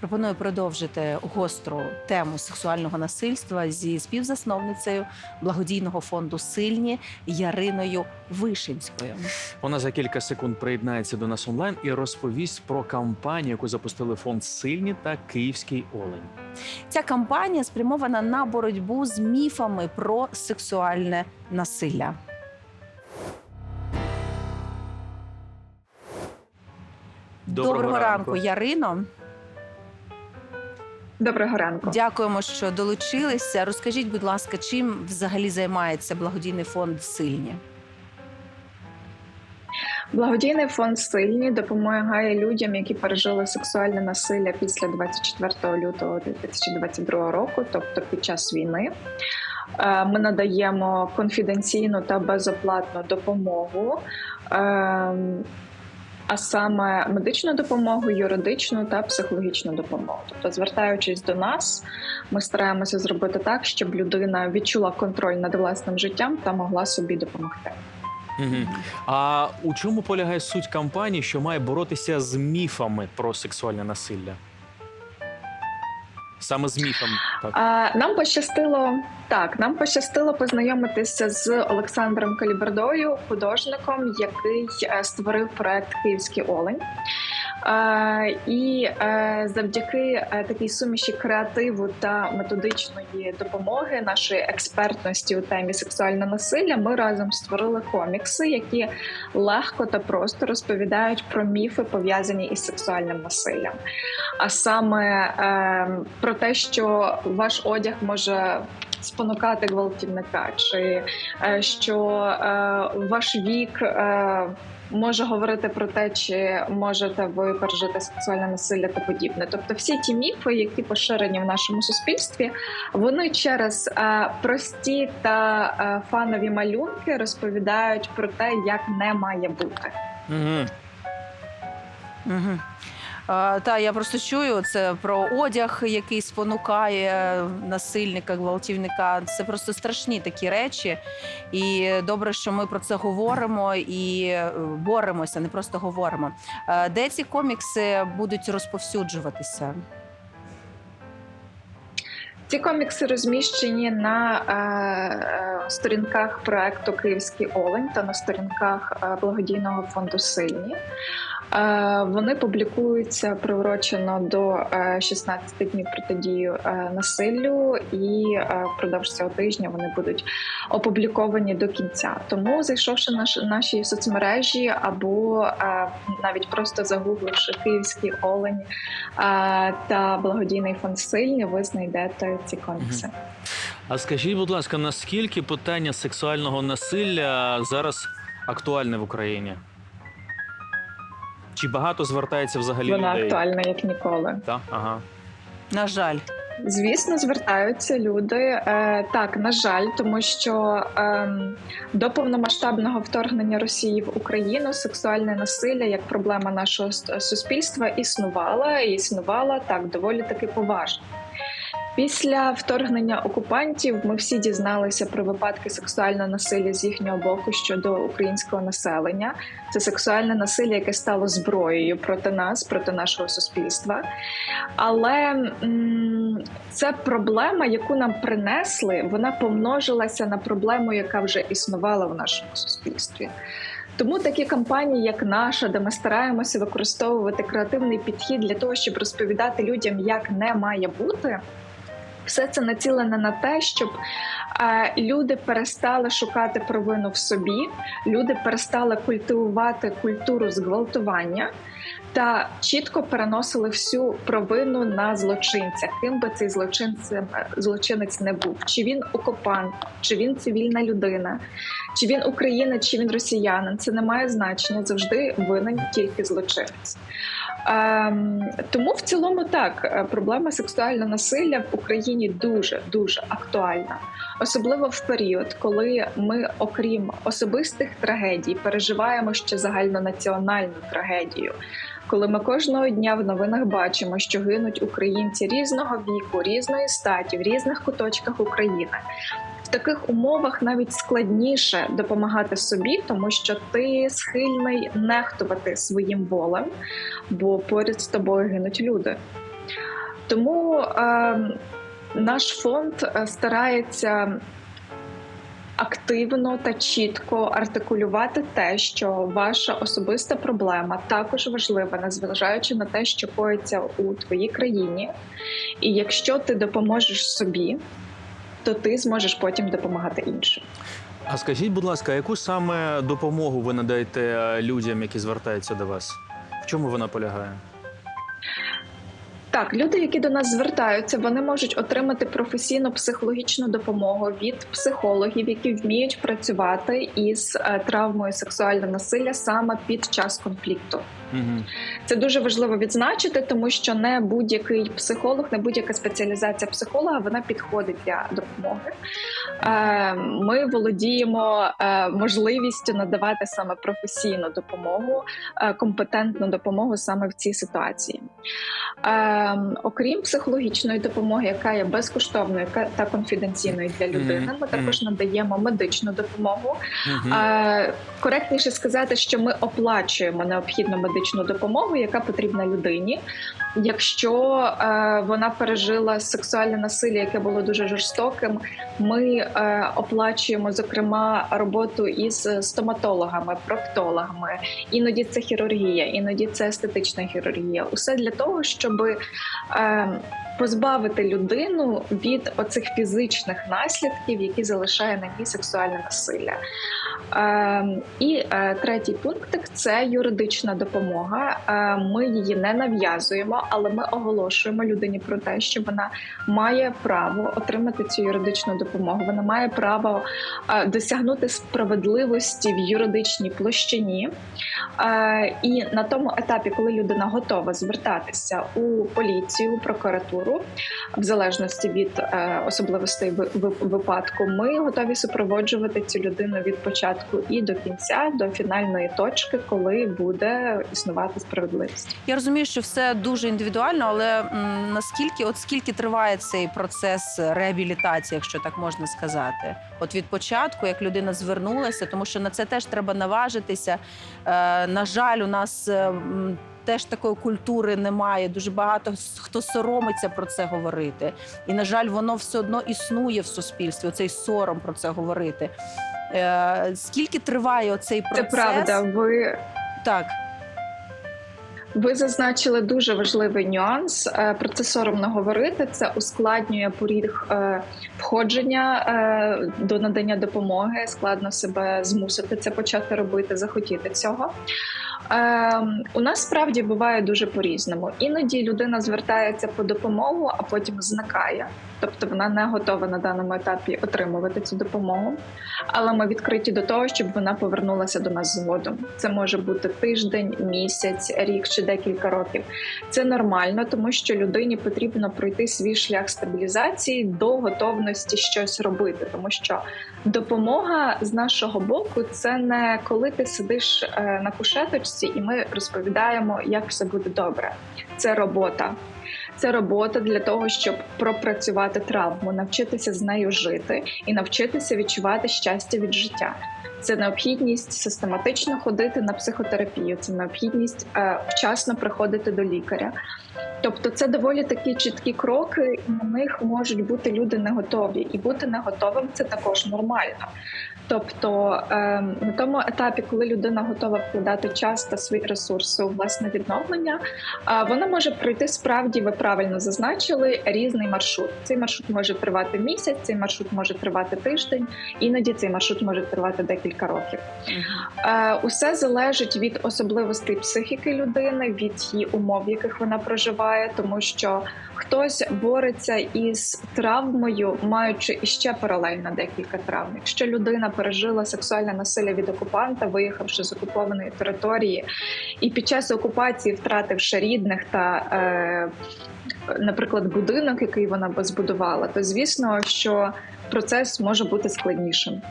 Пропоную продовжити гостру тему сексуального насильства зі співзасновницею благодійного фонду Сильні Яриною Вишинською. Вона за кілька секунд приєднається до нас онлайн і розповість про кампанію, яку запустили фонд Сильні та Київський Олень. Ця кампанія спрямована на боротьбу з міфами про сексуальне насилля. Доброго, ранку, Ярино. Доброго ранку. Дякуємо, що долучилися. Розкажіть, будь ласка, чим взагалі займається благодійний фонд Сильні? Благодійний фонд сильні допомагає людям, які пережили сексуальне насилля після 24 лютого 2022 року, тобто під час війни. Е, Ми надаємо конфіденційну та безоплатну допомогу. А саме медичну допомогу, юридичну та психологічну допомогу. Тобто, звертаючись до нас, ми стараємося зробити так, щоб людина відчула контроль над власним життям та могла собі допомогти. Угу. А у чому полягає суть кампанії, що має боротися з міфами про сексуальне насилля? Саме з міфом. Так. А, нам пощастило так. Нам пощастило познайомитися з Олександром Калібердою, художником, який е, створив проект Київський Олень. І е, завдяки е, такій суміші креативу та методичної допомоги, нашої експертності у темі сексуального насилля, ми разом створили комікси, які легко та просто розповідають про міфи, пов'язані із сексуальним насиллям. А саме е, про те, що ваш одяг може спонукати гвалтівника, чи що ваш вік. Може говорити про те, чи можете ви пережити сексуальне насилля та подібне. Тобто, всі ті міфи, які поширені в нашому суспільстві, вони через е, прості та е, фанові малюнки розповідають про те, як не має бути. Угу. Угу. Та я просто чую це про одяг, який спонукає насильника, гвалтівника. Це просто страшні такі речі. І добре, що ми про це говоримо і е, боремося, не просто говоримо. Е, Де ці комікси будуть розповсюджуватися? Ці комікси розміщені на е, е, сторінках проекту Київський Олень та на сторінках е, благодійного фонду Сильні. Е, вони публікуються приурочено до е, 16 днів протидію е, насиллю, і е, впродовж цього тижня вони будуть опубліковані до кінця. Тому, зайшовши на наші соцмережі або е, навіть просто загугливши Київський Олень е, та благодійний фонд Сильні, ви знайдете ці комікси. А скажіть, будь ласка, наскільки питання сексуального насилля зараз актуальне в Україні? Чи багато звертається взагалі Вона людей? актуальна як ніколи. Так? Ага. На жаль, Звісно, звертаються люди. Е, так, на жаль, тому що ем, до повномасштабного вторгнення Росії в Україну сексуальне насилля як проблема нашого суспільства існувала і існувала так доволі таки поважно. Після вторгнення окупантів ми всі дізналися про випадки сексуального насилля з їхнього боку щодо українського населення. Це сексуальне насилля, яке стало зброєю проти нас, проти нашого суспільства. Але м, це проблема, яку нам принесли, вона помножилася на проблему, яка вже існувала в нашому суспільстві. Тому такі кампанії, як наша, де ми стараємося використовувати креативний підхід для того, щоб розповідати людям, як не має бути. Все це націлене на те, щоб е, люди перестали шукати провину в собі, люди перестали культивувати культуру зґвалтування та чітко переносили всю провину на злочинця, ким би цей злочинець, злочинець не був. Чи він окупант, чи він цивільна людина, чи він українець, чи він росіянин. Це не має значення. Завжди винен тільки злочинець. Ем, тому в цілому так е, проблема сексуального насилля в Україні дуже дуже актуальна, особливо в період, коли ми, окрім особистих трагедій, переживаємо ще загальнонаціональну трагедію. Коли ми кожного дня в новинах бачимо, що гинуть українці різного віку, різної статі, в різних куточках України. Таких умовах навіть складніше допомагати собі, тому що ти схильний нехтувати своїм болем, бо поряд з тобою гинуть люди. Тому е, наш фонд е, старається активно та чітко артикулювати те, що ваша особиста проблема також важлива, незважаючи на те, що коїться у твоїй країні. І якщо ти допоможеш собі, то ти зможеш потім допомагати іншим. А скажіть, будь ласка, яку саме допомогу ви надаєте е, людям, які звертаються до вас? В чому вона полягає? Так, люди, які до нас звертаються, вони можуть отримати професійну психологічну допомогу від психологів, які вміють працювати із е, травмою сексуального насилля саме під час конфлікту. Угу. Це дуже важливо відзначити, тому що не будь-який психолог, не будь-яка спеціалізація психолога вона підходить для допомоги. Е, Ми володіємо е, можливістю надавати саме професійну допомогу, е, компетентну допомогу саме в цій ситуації. Окрім психологічної допомоги, яка є безкоштовною та конфіденційною для людини, ми також надаємо медичну допомогу. Коректніше сказати, що ми оплачуємо необхідну медичну допомогу, яка потрібна людині. Якщо е, вона пережила сексуальне насилля, яке було дуже жорстоким, ми е, оплачуємо зокрема роботу із стоматологами, проктологами. Іноді це хірургія, іноді це естетична хірургія. Усе для того, щоб е, позбавити людину від оцих фізичних наслідків, які залишає на ній сексуальне насилля. Е, і е, третій пунктик це юридична допомога. Е, ми її не нав'язуємо, але ми оголошуємо людині про те, що вона має право отримати цю юридичну допомогу. Вона має право е, досягнути справедливості в юридичній площині. І на тому етапі, коли людина готова звертатися у поліцію, прокуратуру, в залежності від особливостей ви- ви- випадку, ми готові супроводжувати цю людину від початку і до кінця, до фінальної точки, коли буде існувати справедливість. Я розумію, що все дуже індивідуально, але м, наскільки, от скільки триває цей процес реабілітації, якщо так можна сказати, от від початку, як людина звернулася, тому що на це теж треба наважитися. Е, на жаль, у нас. е, Теж такої культури немає. Дуже багато хто соромиться про це говорити. І, на жаль, воно все одно існує в суспільстві. Оцей сором про це говорити. Е, скільки триває цей процес? Це правда. Ви Так. Ви зазначили дуже важливий нюанс. Е, Про це соромно говорити. Це ускладнює поріг е, входження до надання допомоги. Складно себе змусити це почати робити, захотіти цього. Е, У нас справді буває дуже по-різному. Іноді людина звертається по допомогу, а потім зникає. Тобто вона не готова на даному етапі отримувати цю допомогу. Але ми відкриті до того, щоб вона повернулася до нас згодом. Це може бути тиждень, місяць, рік чи декілька років. Це нормально, тому що людині потрібно пройти свій шлях стабілізації до готовності щось робити, тому що допомога з нашого боку це не коли ти сидиш е, на кушеточці, і ми розповідаємо, як все буде добре. Це робота. Це робота для того, щоб пропрацювати травму, навчитися з нею жити і навчитися відчувати щастя від життя. Це необхідність систематично ходити на психотерапію, це необхідність е, вчасно приходити до лікаря. Тобто, це доволі такі чіткі кроки, і на них можуть бути люди не готові, і бути не готовим це також нормально. Тобто е, на тому етапі, коли людина готова вкладати час та свої ресурси у власне відновлення, е, вона може пройти справді, ви правильно зазначили, різний маршрут. Цей маршрут може тривати місяць, цей маршрут може тривати тиждень, іноді цей маршрут може тривати декілька років. Е, Усе залежить від особливостей психіки людини, від її умов, в яких вона проживає, тому що хтось бореться із травмою, маючи іще паралельно декілька травм. Якщо людина пережила сексуальне насилля від окупанта, виїхавши з окупованої території, і під час окупації, втративши рідних та е, наприклад, будинок, який вона збудувала, то звісно, що процес може бути складнішим.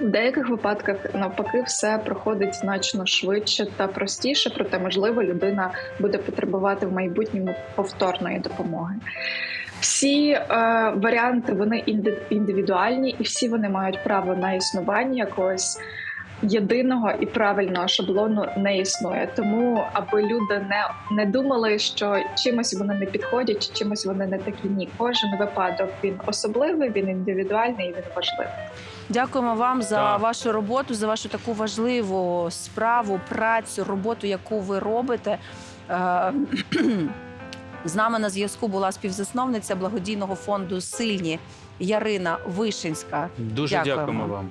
В деяких випадках навпаки все проходить значно швидше та простіше, проте можливо людина буде потребувати в майбутньому повторної допомоги. Всі е, варіанти вони інди- індивідуальні, і всі вони мають право на існування якогось єдиного і правильного шаблону не існує. Тому аби люди не, не думали, що чимось вони не підходять, чимось вони не такі. Ні, кожен випадок він особливий, він індивідуальний і він важливий. Дякуємо вам за Так. вашу роботу, за вашу таку важливу справу, працю, роботу, яку ви робите. Е, З нами на зв'язку була співзасновниця благодійного фонду Сильні Ярина Вишинська. Дуже Дякуємо. дякуємо вам.